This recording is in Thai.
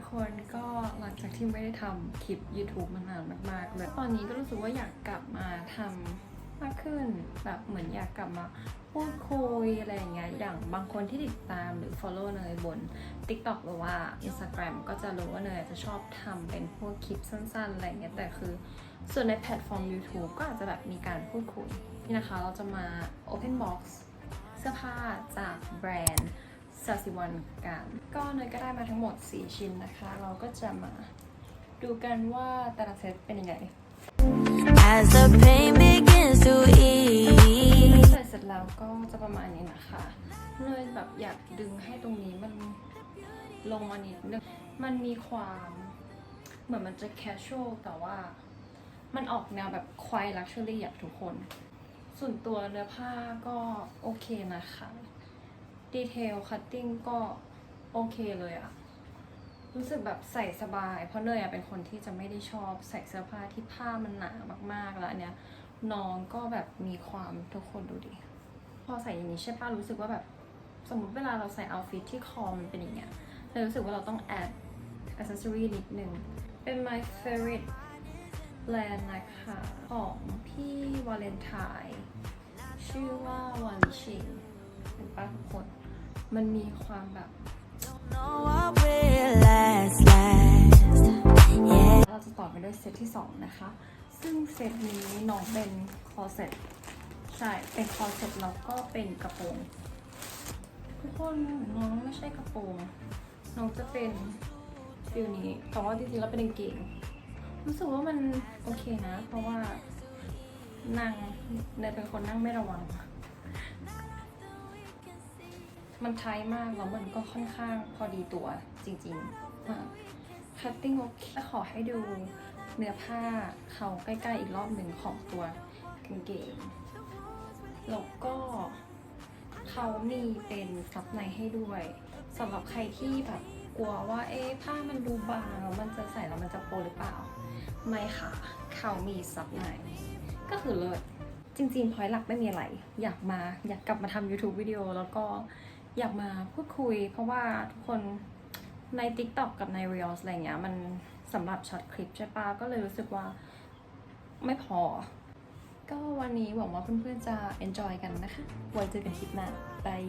ทุกคนก็หลังจากที่ไม่ได้ทำคลิป YouTube มานานมาก ๆ เลย ตอนนี้ก็รู้สึกว่าอยากกลับมาทำมากขึ้น แบบเหมือนอยากกลับมาพูดคุยอะไรอย่างเงี้ย อย่างบางคนที่ติดตามหรือ follow เนยบน TikTok หรือว่า Instagram ก็จะรู้ว่าเนยจะชอบทำเป็นพวกคลิปสั้น ๆ อะไรเงี้ย แต่คือ ส่วนในแพลตฟอร์ม YouTube ก็อาจจะแบบมีการพูดคุย นี่นะคะเราจะมา Open Box เสื้อผ้าจากแบรนด์ ซาซิวันกันก็เนยก็ได้มาทั้งหมด 4 ชิ้นนะคะ เราก็จะมาดูกันว่าแต่ละเซตเป็นยังไง As the pain begins to ease. ใส่เสร็จแล้วก็จะประมาณนี้นะคะเนยแบบอยากดึงให้ตรงนี้มันลงมานิดนึงมันมีความเหมือนมันจะ casual แต่ว่ามันออกแนวแบบควาย luxury อะทุกคน ส่วนตัวเนื้อผ้าก็โอเคนะคะ ดีเทลคัตติ้งก็โอเคเลยอะรู้สึกแบบใส่สบาย เพราะเนยอะเป็นคนที่จะไม่ได้ชอบใส่เสื้อผ้าที่ผ้ามันหนามากๆแล้วเนี้ยน้องก็แบบมีความทุกคนดูดิพอใส่อย่างนี้ใช่ป้ะรู้สึกว่าแบบสมมติเวลาเราใส่เอาฟิตที่คอมันเป็นอย่างเงี้ยเรารู้สึกว่าเราต้องแอดอ c เซ s ซอรีนิดนึง เป็น my favorite brand นะคะ ของพี่วาเลนไทน์ชื่อว่าวันชิงเห็นป้ะทุกคน มันมีความแบบ Know what will last, last. Yeah. เราจะต่อไปด้วยเซตที่ 2 นะคะ ซึ่งเซตนี้น้องเป็นคอเซ็ตใช่ เป็นคอเซ็ตแล้วก็เป็นกระโปรงทุกคนน้องไม่ใช่กระโปรงน้องจะเป็นฟิลนี้แต่ว่าจริงๆแล้วเป็นกางเกงรู้สึกว่ามันโอเคนะ เพราะว่านั่งเนยเป็นคนนั่งไม่ระวัง มันไทยมากแล้วมันก็ค่อนข้างพอดีตัวจริงๆคัตติ้งโอเคขอให้ดูเนื้อผ้าเขาใกล้ๆอีกรอบหนึ่งของตัวกางเกงแล้วก็เขามีเป็นซับในให้ด้วยสำหรับใครที่แบบกลัวว่าเอ๊ะผ้ามันดูบางแล้วมันจะใส่แล้วมันจะโปหรือเปล่า ไม่ค่ะ เขามีซับในก็คือเลิศจริงๆพอยหลักไม่มีอะไร อยากมาอยากกลับมาทำ YouTube วิดีโอแล้วก็ อยากมาพูดคุย เพราะว่าทุกคนใน TikTok กับใน Reels อะไรเงี้ยมันสำหรับช็อตคลิปใช่ปะก็เลยรู้สึกว่าไม่พอ ก็วันนี้หวังว่าเพื่อนๆจะ enjoy กันนะคะ ไว้เจอกันคลิปหน้าบาย